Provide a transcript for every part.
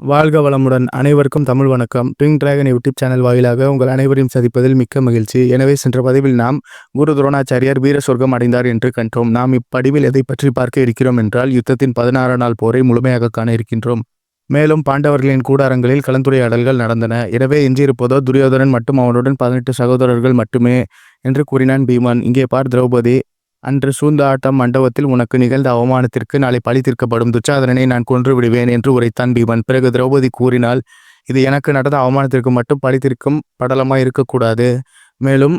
வாழ்க வளமுடன் அனைவருக்கும் தமிழ் வணக்கம். ட்விங் டிராகன் யூடியூப் சேனல் வாயிலாக உங்கள் அனைவரையும் சந்திப்பதில் மிக்க மகிழ்ச்சி. எனவே சென்ற பதிவில் நாம் குரு துரோணாச்சாரியார் வீர சொர்க்கம் அடைந்தார் என்று கண்டோம். நாம் இப்படிவில் எதை பற்றி பார்க்க இருக்கிறோம் என்றால் யுத்தத்தின் பதினாறாம் நாள் போரை முழுமையாக காண இருக்கின்றோம். மேலும் பாண்டவர்களின் கூடாரங்களில் கலந்துரையாடல்கள் நடந்தன. எனவே எஞ்சியிருப்பதோ துரியோதனன் மற்றும் அவனுடன் பதினெட்டு சகோதரர்கள் மட்டுமே என்று கூறினான் பீமன். இங்கே பார் திரௌபதி அன்று சூழ்ந்த ஆட்டம் மண்டபத்தில் உனக்கு நிகழ்ந்த அவமானத்திற்கு நாளை பழி தீர்க்கப்படும். துச்சாதனனை நான் கொன்று விடுவேன் என்று உரைத்தான் பீமன் பிறகு திரௌபதி கூறினாள் இது எனக்கு நடந்த அவமானத்திற்கு மட்டும் பழி தீர்க்கும் படலமாய் இருக்கக்கூடாது. மேலும்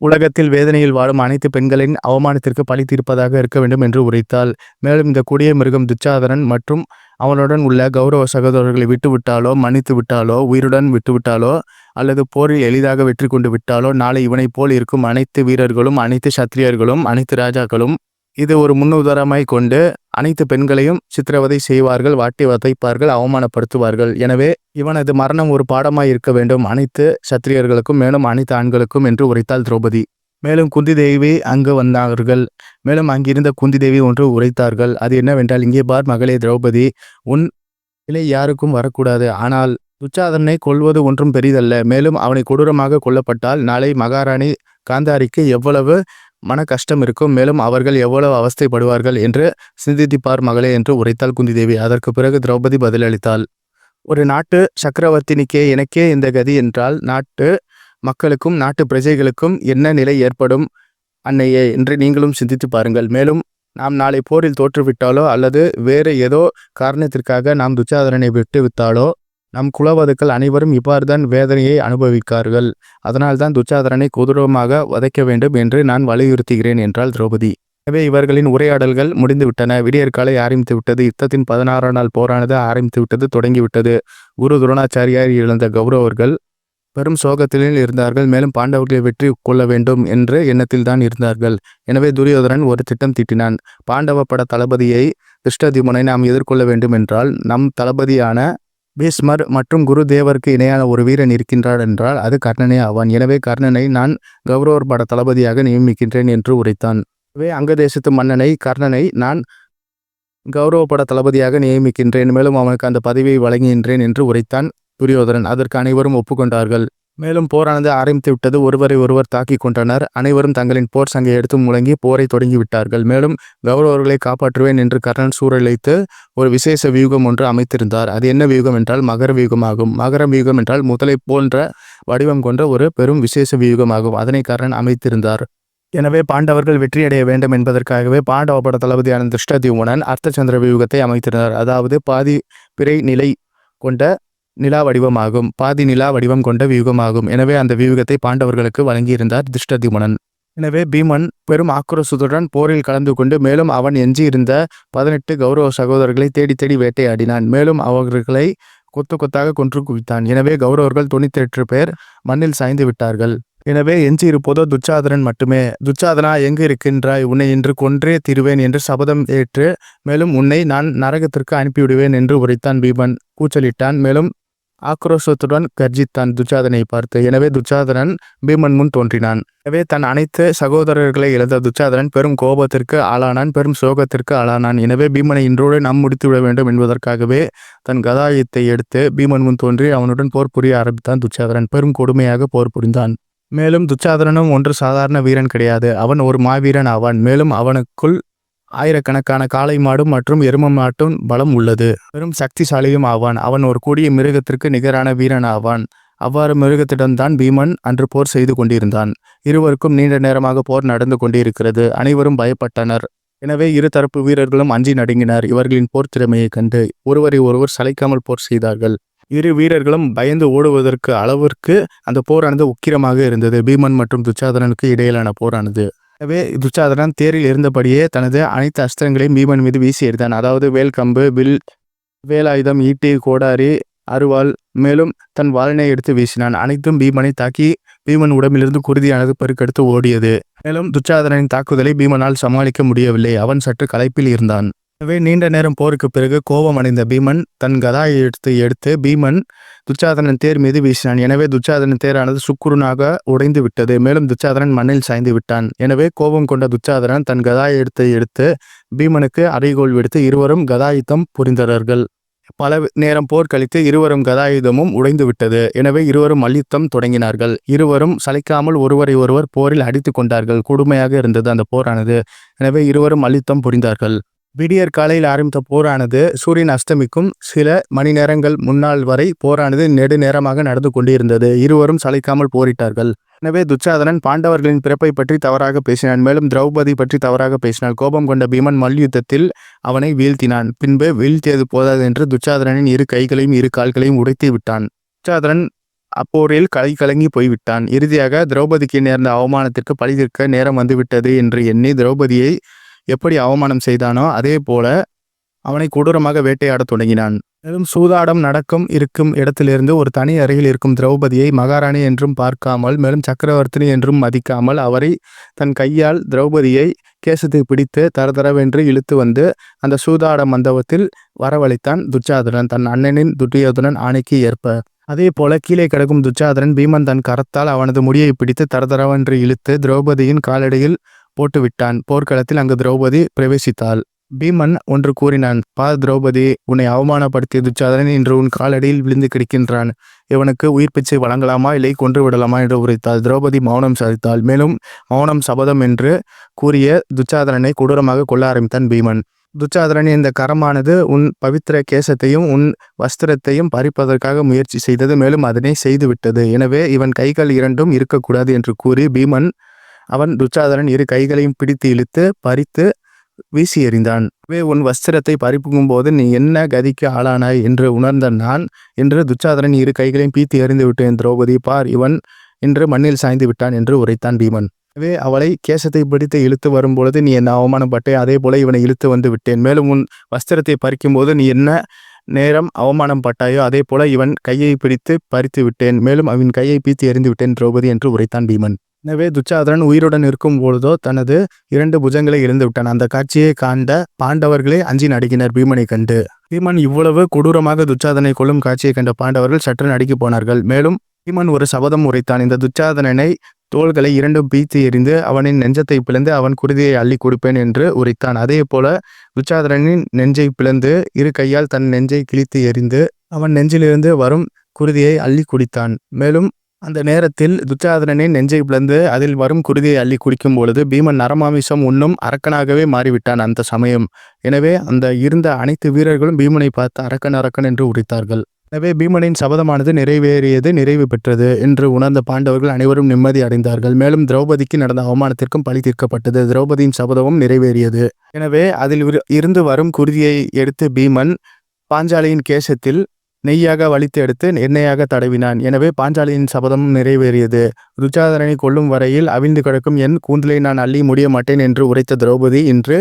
உலகத்தில் வேதனையில் வாழும் அனைத்து பெண்களின் அவமானத்திற்கு பழி தீர்ப்பதாக இருக்க வேண்டும் என்று உரைத்தாள். மேலும் இந்த கொடிய மிருகம் துச்சாதனன் மற்றும் அவனுடன் உள்ள கௌரவ சகோதரர்களை விட்டுவிட்டாலோ மன்னித்து விட்டாலோ உயிருடன் விட்டுவிட்டாலோ அல்லது போரில் எளிதாக வெற்றி கொண்டு விட்டாலோ நாளை இவனைப் போல் இருக்கும் அனைத்து வீரர்களும் அனைத்து சத்திரியர்களும் அனைத்து ராஜாக்களும் இது ஒரு முன்னுதாரணமாய் கொண்டு அனைத்து பெண்களையும் சித்திரவதை செய்வார்கள் வாட்டி வதைப்பார்கள் அவமானப்படுத்துவார்கள். எனவே இவனது மரணம் ஒரு பாடமாய் இருக்க வேண்டும். அனைத்து சத்திரியர்களுக்கும் மேலும் அனைத்து ஆண்களுக்கும் என்று உரைத்தாள் திரௌபதி. மேலும் குந்தி தேவி அங்கு வந்தார்கள். மேலும் அங்கிருந்த குந்தி தேவி ஒன்று உரைத்தார்கள். அது என்னவென்றால் இங்கே பார் மகளே திரௌபதி உன் நிலை யாருக்கும் வரக்கூடாது. ஆனால் துச்சாதனை கொல்வது ஒன்றும் பெரிதல்ல. மேலும் அவனை கொடூரமாக கொல்லப்பட்டால் நாளை மகாராணி காந்தாரிக்கு எவ்வளவு மன கஷ்டம் இருக்கும். மேலும் அவர்கள் எவ்வளவு அவஸ்தைப்படுவார்கள் என்று சிந்தித்திப்பார் மகளே என்று உரைத்தாள் குந்திதேவி. அதற்கு பிறகு திரௌபதி பதிலளித்தாள். ஒரு நாட்டு சக்கரவர்த்தினிக்கே எனக்கே இந்த கதி என்றால் நாட்டு மக்களுக்கும் நாட்டு பிரஜைகளுக்கும் என்ன நிலை ஏற்படும் அன்னையே என்று நீங்களும் சிந்தித்து பாருங்கள். மேலும் நாம் நாளை போரில் தோற்றுவிட்டாலோ அல்லது வேறு ஏதோ காரணத்திற்காக நாம் துச்சாதனனை விட்டு விட்டாலோ நம் குலவதுக்கள் அனைவரும் இவ்வாறுதான் வேதனையை அனுபவிக்கார்கள். அதனால்தான் துச்சாதரனை கொடூரமாக வதைக்க வேண்டும் என்று நான் வலியுறுத்துகிறேன் என்றாள் திரௌபதி. எனவே இவர்களின் உரையாடல்கள் முடிந்துவிட்டன. விடியற்காலை ஆரம்பித்து விட்டது. யுத்தத்தின் பதினாறாம் நாள் போரானது ஆரம்பித்து விட்டது தொடங்கிவிட்டது குரு துரோணாச்சாரியார் இழந்த கௌரவர்கள் பெரும் சோகத்திலில் இருந்தார்கள். மேலும் பாண்டவர்களை வெற்றி கொள்ள வேண்டும் என்ற எண்ணத்தில் தான் இருந்தார்கள். எனவே துரியோதனன் ஒரு திட்டம் தீட்டினான். பாண்டவ பட தளபதியை கிருஷ்ணதிமுனை நாம் எதிர்கொள்ள வேண்டும் என்றால் நம் தளபதியான பீஷ்மர் மற்றும் குருதேவருக்கு இணையான ஒரு வீரன் இருக்கின்றார் என்றால் அது கர்ணனே ஆவான். எனவே கர்ணனை நான் கௌரவர் பட தளபதியாக நியமிக்கின்றேன் என்று உரைத்தான். எனவே அங்கதேசத்து மன்னனை கர்ணனை நான் கௌரவ பட தளபதியாக நியமிக்கின்றேன். மேலும் அவனுக்கு அந்த பதவியை வழங்குகின்றேன் என்று உரைத்தான் துரியோதனன். அதற்கு அனைவரும் ஒப்புக்கொண்டார்கள். மேலும் போரானது ஆரம்பித்து விட்டது. ஒருவரை ஒருவர் தாக்கி கொண்டனர் அனைவரும் தங்களின் போர் சங்கை எடுத்து முழங்கி போரை தொடங்கிவிட்டார்கள் மேலும் கௌரவர்களை காப்பாற்றுவேன் என்று கர்ணன் சூழலைத்து ஒரு விசேஷ வியூகம் ஒன்று அமைத்திருந்தார். அது என்ன வியூகம் என்றால் மகர வியூகமாகும். மகர வியூகம் என்றால் முதலை போன்ற வடிவம் கொண்ட ஒரு பெரும் விசேஷ வியூகமாகும். அதனை கர்ணன் அமைத்திருந்தார். எனவே பாண்டவர்கள் வெற்றியடைய வேண்டும் என்பதற்காகவே பாண்டவ பட தளபதியான திருஷ்டதியுமனன் அர்த்தச்சந்திர வியூகத்தை அமைத்திருந்தார். அதாவது பாதி பிறை நிலை கொண்ட நிலா வடிவமாகும் பாதி நிலா வடிவம் கொண்ட வியூகமாகும். எனவே அந்த வியூகத்தை பாண்டவர்களுக்கு வழங்கியிருந்தார் திருஷ்டதிமனன் எனவே பீமன் பெரும் ஆக்ரோசத்துடன் போரில் கலந்து கொண்டு மேலும் அவன் எஞ்சியிருந்த பதினெட்டு கௌரவ சகோதரர்களை தேடி தேடி வேட்டையாடினான். மேலும் அவர்களை கொத்து கொத்தாக கொன்று குவித்தான். எனவே கௌரவர்கள் தொண்ணூத்தி எட்டு பேர் மண்ணில் சாய்ந்து விட்டார்கள். எனவே எஞ்சி இருப்பதோ துச்சாதனன் மட்டுமே. துச்சாதனா எங்கு இருக்கின்றாய்? உன்னை இன்று கொன்றே தீருவேன் என்று சபதம் ஏற்று மேலும் உன்னை நான் நரகத்திற்கு அனுப்பிவிடுவேன் என்று உரைத்தான் பீமன். கூச்சலிட்டான். மேலும் ஆக்ரோஷத்துடன் கர்ஜித்தான் துச்சாதனை பார்த்து எனவே துச்சாதனன் பீமன் முன் தோன்றினான். எனவே தன் அனைத்து சகோதரர்களை இழந்த துச்சாதனன் பெரும் கோபத்திற்கு ஆளானான் பெரும் சோகத்திற்கு ஆளானான். எனவே பீமனை இன்றோடு நாம் முடித்துவிட வேண்டும் என்பதற்காகவே தன் கதாயத்தை எடுத்து பீமன் முன் தோன்றி அவனுடன் போர் புரிய ஆரம்பித்தான் துச்சாதனன் பெரும் கொடுமையாக போர் புரிந்தான். மேலும் துச்சாதனனும் ஒன்று சாதாரண வீரன் கிடையாது. அவன் ஒரு மாவீரன் ஆவான். மேலும் அவனுக்குள் ஆயிரக்கணக்கான காளை மாடும் மற்றும் எரும மாட்டும் பலம் உள்ளது. பெரும் சக்திசாலியும் ஆவான். அவன் ஒரு கூடிய மிருகத்திற்கு நிகரான வீரன் ஆவான். அவ்வாறு மிருகத்திடம்தான் பீமன் அன்று போர் செய்து கொண்டிருந்தான். இருவருக்கும் நீண்ட நேரமாக போர் நடந்து கொண்டிருக்கிறது. அனைவரும் பயப்பட்டனர். எனவே இரு தரப்பு வீரர்களும் அஞ்சி நடுங்கினர். இவர்களின் போர் திறமையை கண்டு ஒருவரை ஒருவர் சளைக்காமல் போர் செய்தார்கள். இரு வீரர்களும் பயந்து ஓடுவதற்கு அளவிற்கு அந்த போரானது உக்கிரமாக இருந்தது. பீமன் மற்றும் துச்சாதனனுக்கு இடையிலான போரானது. எனவே துச்சாதனன் தேரில் இருந்தபடியே தனது அனைத்து அஸ்திரங்களையும் பீமன் மீது வீசி எறிந்தான். அதாவது வேல் கம்பு வில் வேலாயுதம் ஈட்டி கோடாரி அருவாள் மேலும் தன் வாளினை எடுத்து வீசினான். அனைத்தும் பீமனை தாக்கி பீமன் உடம்பிலிருந்து குருதியானது பெருக்கெடுத்து ஓடியது. மேலும் துச்சாதனனின் தாக்குதலை பீமனால் சமாளிக்க முடியவில்லை. அவன் சற்று கலைப்பில் இருந்தான். எனவே நீண்ட நேரம் போருக்கு பிறகு கோபம் அடைந்த பீமன் தன் கதாயை எடுத்து எடுத்து பீமன் துச்சாதனன் தேர் மீது வீசினான். எனவே துச்சாதனன் தேரானது சுக்குருனாக உடைந்து விட்டது. மேலும் துச்சாதனன் மண்ணில் சாய்ந்து விட்டான். எனவே கோபம் கொண்ட துச்சாதனன் தன் கதாயை எடுத்து எடுத்து பீமனுக்கு அறைகோள் விடுத்து இருவரும் கதாயுத்தம் புரிந்தனர்கள் பல நேரம் போர் கழித்து இருவரும் கதாயுதமும் உடைந்து விட்டது. எனவே இருவரும் மல்யுத்தம் தொடங்கினார்கள். இருவரும் சளைக்காமல் ஒருவரை ஒருவர் போரில் அடித்து கொண்டார்கள். கொடுமையாக இருந்தது அந்த போரானது. எனவே இருவரும் மல்யுத்தம் புரிந்தார்கள். விடியற் காலையில் ஆரம்பித்த போரானது சூரியன் அஸ்தமிக்கும் சில மணி நேரங்கள் முன்னால் வரை போரானது நெடுநேரமாக நடந்து கொண்டிருந்தது. இருவரும் சளைக்காமல் போரிட்டார்கள். எனவே துச்சாதனன் பாண்டவர்களின் பிறப்பை பற்றி தவறாக பேசினான். மேலும் திரௌபதி பற்றி தவறாக பேசினான் கோபம் கொண்ட பீமன் மல்யுத்தத்தில் அவனை வீழ்த்தினான். பின்பு வீழ்த்தியது போதாது என்று துச்சாதனனின் இரு கைகளையும் இரு கால்களையும் உடைத்து விட்டான். துச்சாதனன் அப்போரில் கலை கலங்கி போய்விட்டான். இறுதியாக திரௌபதிக்கு நேர்ந்த அவமானத்திற்கு பழி நேரம் வந்துவிட்டது என்று எண்ணி திரௌபதியை எப்படி அவமானம் செய்தானோ அதே போல அவனை கொடூரமாக வேட்டையாடத் தொடங்கினான். மேலும் சூதாடம் நடக்கும் இருக்கும் இடத்திலிருந்து ஒரு தனி அறையில் இருக்கும் திரௌபதியை மகாராணி என்றும் பார்க்காமல் மேலும் சக்கரவர்த்தினி என்றும் மதிக்காமல் அவரை தன் கையால் திரௌபதியை கேசத்தை பிடித்து தரதரவென்று இழுத்து வந்து அந்த சூதாட மண்டபத்தில் வரவழைத்தான் துச்சாதரன் தன் அண்ணனின் துட்டியோதுடன் ஆணைக்கு ஏற்ப. அதே போல கீழே கிடக்கும் துச்சாதரன் பீமன் தன் கரத்தால் அவனது முடியை பிடித்து தரதரவென்று இழுத்து திரௌபதியின் காலடியில் போட்டுவிட்டான். போர்க்களத்தில் அங்கு திரௌபதி பிரவேசித்தாள். பீமன் ஒன்று கூறினான் பா திரௌபதி உன்னை அவமானப்படுத்திய துச்சாதனன் இன்று உன் காலடியில் விழுந்து கிடக்கின்றான். இவனுக்கு உயிர் பிச்சை வழங்கலாமா இல்லை கொன்று விடலாமா? என்று உரைத்தாள். திரௌபதி மௌனம் சாதித்தாள் மேலும் மௌனம் சபதம் என்று கூறிய துச்சாதனனை கொடூரமாக கொள்ள ஆரம்பித்தான் பீமன். துச்சாதனன் இந்த கரமானது உன் பவித்திர கேசத்தையும் உன் வஸ்திரத்தையும் பறிப்பதற்காக முயற்சி செய்தது மேலும் அதனை செய்துவிட்டது. எனவே இவன் கைகள் இரண்டும் இருக்கக்கூடாது என்று கூறி பீமன் அவன் துச்சாதனன் இரு கைகளையும் பிடித்து இழுத்து பறித்து வீசி எறிந்தான். வே உன் வஸ்திரத்தை பறிப்புக்கும் போது நீ என்ன கதிக்கு ஆளானாய்? என்று உணர்ந்த நான் என்று துச்சாதனன் இரு கைகளையும் பீத்தி எறிந்து விட்டேன். திரௌபதி பார் இவன் என்று மண்ணில் சாய்ந்து விட்டான் என்று உரைத்தான் பீமன். எனவே அவளை கேசத்தை பிடித்து இழுத்து வரும்பொழுது நீ என்ன அவமானப்பட்டே? அதே போல இவனை இழுத்து வந்து விட்டேன். மேலும் உன் வஸ்திரத்தை பறிக்கும் போது நீ என்ன நேரம் அவமானம் பட்டாயோ அதே போல இவன் கையை பிடித்து பறித்து விட்டேன். மேலும் அவன் கையை பீத்தி எறிந்து விட்டேன் திரௌபதி என்று உரைத்தான் பீமன். எனவே துச்சாதனன் உயிருடன் இருக்கும் பொழுதோ தனது இரண்டு புஜங்களை இழந்து விட்டான் அந்த காட்சியை காண்ட பாண்டவர்களே அஞ்சி நடுக்கினர் பீமனை கண்டு. பீமன் இவ்வளவு கொடூரமாக துச்சாதனை கொள்ளும் காட்சியை கண்ட பாண்டவர்கள் சற்று நடுக்கி போனார்கள். மேலும் பீமன் ஒரு சபதம் உரைத்தான். இந்த துச்சாதனனை தோள்களை இரண்டும் பீத்து எறிந்து அவனின் நெஞ்சத்தை பிளந்து அவன் குருதியை அள்ளி கொடுப்பேன் என்று உரைத்தான். அதே போல துச்சாதனனின் நெஞ்சை பிளந்து இரு கையால் தன் நெஞ்சை கிழித்து எறிந்து அவன் நெஞ்சிலிருந்து வரும் குருதியை அள்ளி குடித்தான். மேலும் அந்த நேரத்தில் துச்சாதனனின் நெஞ்சை பிளந்து அதில் வரும் குருதியை அள்ளி குடிக்கும் பொழுது பீமன் நரமாமிசம் உண்ணும் அரக்கனாகவே மாறிவிட்டான் அந்த சமயம். எனவே அந்த இருந்த அனைத்து வீரர்களும் பீமனை பார்த்து அரக்கன் அரக்கன் என்று உரித்தார்கள். எனவே பீமனின் சபதமானது நிறைவேறியது நிறைவு பெற்றது என்று உணர்ந்த பாண்டவர்கள் அனைவரும் நிம்மதி அடைந்தார்கள். மேலும் திரௌபதிக்கு நடந்த அவமானத்திற்கும் பழி தீர்க்கப்பட்டது. திரௌபதியின் சபதமும் நிறைவேறியது. எனவே அதில் இருந்து வரும் குருதியை எடுத்து பீமன் பாஞ்சாலியின் கேசத்தில் நெய்யாக வலித்து எடுத்து எண்ணெயாக தடவினான். எனவே பாஞ்சாலியின் சபதம் நிறைவேறியது. துச்சாதனனை கொல்லும் வரையில் அவிழ்ந்து கிடக்கும் என் கூந்தலை நான் அள்ளி முடிய மாட்டேன் என்று உரைத்த திரௌபதி இன்று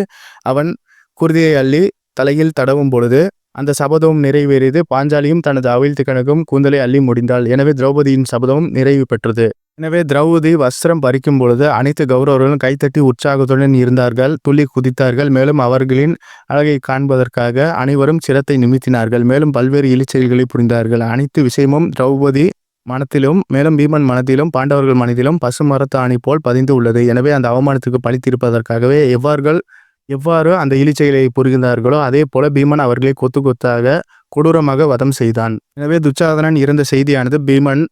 அவன் குருதியை அள்ளி தலையில் தடவும் பொழுது அந்த சபதமும் நிறைவேறியது. பாஞ்சாலியும் தனது அவிழ்த்து கணக்கும் கூந்தலை அள்ளி முடிந்தாள். எனவே திரௌபதியின் சபதமும் நிறைவு பெற்றது. எனவே திரௌபதி வஸ்திரம் பறிக்கும் பொழுது அனைத்து கௌரவர்களும் கைத்தட்டி உற்சாகத்துடன் இருந்தார்கள். துள்ளி குதித்தார்கள். மேலும் அவர்களின் அழகை காண்பதற்காக அனைவரும் சிரத்தை நிமித்தினார்கள். மேலும் பல்வேறு இழிச்செயல்களை புரிந்தார்கள். அனைத்து விஷயமும் திரௌபதி மனத்திலும் மேலும் பீமன் மனத்திலும் பாண்டவர்கள் மனதிலும் பசுமரத்து ஆணி போல் பதிந்து உள்ளது. எனவே அந்த அவமானத்துக்கு பழி தீர்ப்பதற்காகவே எவ்வாறுகள் எவ்வாறு அந்த இழிச்செயலை புரிகின்றார்களோ அதே போல பீமன் அவர்களை கொத்து கொத்தாக கொடூரமாக வதம் செய்தான். எனவே துச்சாதனன் இறந்த செய்தியானது பீமன்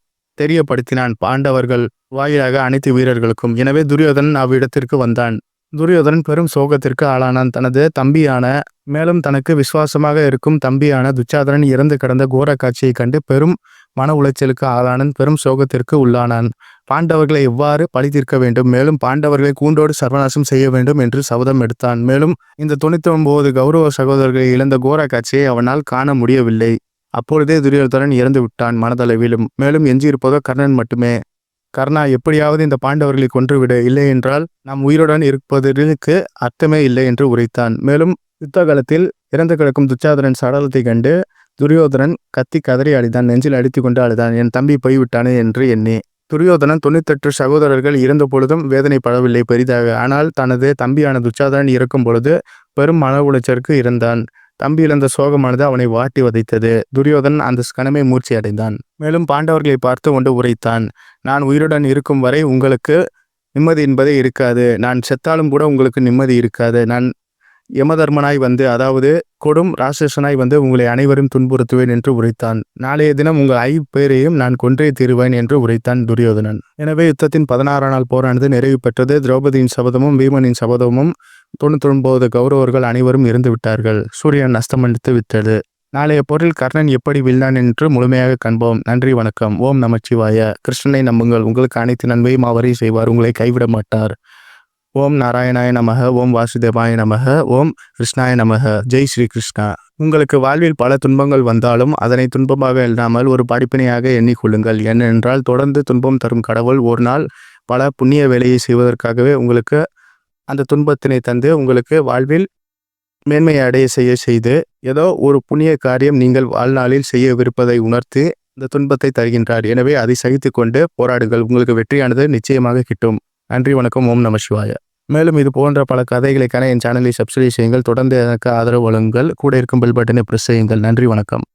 தெரியப்படுத்தினான். பாண்டவர்கள் வாயிலாக அனைத்து வீரர்களுக்கும். எனவே துரியோதனன் அவ்விடத்திற்கு வந்தான். துரியோதனன் பெரும் சோகத்திற்கு ஆளானான். தனது தம்பியான மேலும் தனக்கு விசுவாசமாக இருக்கும் தம்பியான துச்சாதனன் இறந்து கிடந்த கோர காட்சியைக் கண்டு பெரும் மன உளைச்சலுக்கு ஆளானன் பெரும் சோகத்திற்கு உள்ளானான். பாண்டவர்களை எவ்வாறு பழி தீர்க்க வேண்டும்? மேலும் பாண்டவர்களை கூண்டோடு சர்வநாசம் செய்ய வேண்டும் என்று சபதம் எடுத்தான். மேலும் இந்த தொண்ணூத்தி ஒன்பது கௌரவ சகோதரர்களை இழந்த கோர காட்சியை அவனால் காண முடியவில்லை. அப்பொழுதே துரியோதனன் இறந்து விட்டான் மனதளவிலும் மேலும் எஞ்சியிருப்பதோ கர்ணன் மட்டுமே. கர்ணா எப்படியாவது இந்த பாண்டவர்களை கொன்றுவிடு. இல்லை என்றால் நாம் உயிருடன் இருப்பதற்கு அர்த்தமே இல்லை என்று உரைத்தான். மேலும் யுத்த காலத்தில் இறந்து கிடக்கும் துச்சாதனன் சடலத்தை கண்டு துரியோதனன் கத்தி கதறி அழுதான். நெஞ்சில் அடித்து கொண்டு அழுதான். என் தம்பி போய்விட்டானே என்று எண்ணி. துரியோதனன் தொண்ணூத்தெட்டு சகோதரர்கள் இறந்த பொழுதும் வேதனைப்படவில்லை பெரிதாக. ஆனால் தனது தம்பியான துச்சாதனன் இறக்கும் பொழுது பெரும் மன உளைச்சலுக்கு இருந்தான் தம்பி இழந்த சோகமானது அவனை வாட்டி வதைத்தது. துரியோதன் அந்த கணமே மூர்ச்சி அடைந்தான் மேலும் பாண்டவர்களை பார்த்து கொண்டு உரைத்தான். நான் உயிருடன் இருக்கும் வரை உங்களுக்கு நிம்மதி என்பதே இருக்காது. நான் செத்தாலும் கூட உங்களுக்கு நிம்மதி இருக்காது. நான் யமதர்மனாய் வந்து அதாவது கொடும் ராட்சசனாய் வந்து உங்களை அனைவரும் துன்புறுத்துவேன் என்று உரைத்தான். நாளைய தினம் உங்கள் ஐ பேரையும் நான் கொன்றே தீருவேன் என்று உரைத்தான் துரியோதனன். எனவே யுத்தத்தின் பதினாறாம் நாள் போரானது நிறைவு பெற்றது. திரௌபதியின் சபதமும் பீமனின் சபதமும் தொண்ணூத்தொன்பது கௌரவர்கள் அனைவரும் இருந்து விட்டார்கள். சூரியன் அஸ்தமனித்து விட்டது. நாளைய பொருள் கர்ணன் எப்படி வீழ்ந்தான் என்று முழுமையாக காண்போம். நன்றி வணக்கம். ஓம் நமச்சிவாய. கிருஷ்ணனை நம்புங்கள். உங்களுக்கு அனைத்து நன்மையும் அவரே செய்வார். உங்களை கைவிட மாட்டார். ஓம் நாராயணாய நமக. ஓம் வாசுதேவாய நமக. ஓம் கிருஷ்ணாய நமக. ஜெய் ஸ்ரீ கிருஷ்ணா. உங்களுக்கு வாழ்வில் பல துன்பங்கள் வந்தாலும் அதனை துன்பமாக இல்லாமல் ஒரு படிப்பினையாக எண்ணிக்கொள்ளுங்கள். ஏனென்றால் தொடர்ந்து துன்பம் தரும் கடவுள் ஒரு நாள் பல புண்ணிய வேலையை செய்வதற்காகவே உங்களுக்கு அந்த துன்பத்தினை தந்து உங்களுக்கு வாழ்வில் மேன்மையை அடைய செய்ய செய்து ஏதோ ஒரு புண்ணிய காரியம் நீங்கள் வாழ்நாளில் செய்யவிருப்பதை உணர்த்தி இந்த துன்பத்தை தருகின்றார். எனவே அதை சகித்து கொண்டு போராடுங்கள். உங்களுக்கு வெற்றியானது நிச்சயமாக கிட்டும். நன்றி வணக்கம். ஓம் நம சிவாய. மேலும் இது போன்ற பல கதைகளுக்கான என் சேனலை சப்ஸ்கிரைப் செய்யுங்கள். தொடர்ந்து எனக்கு ஆதரவு வழங்குங்கள். கூட இருக்கும் பெல் பட்டனை ப்ரெஸ் செய்யுங்கள். நன்றி வணக்கம்.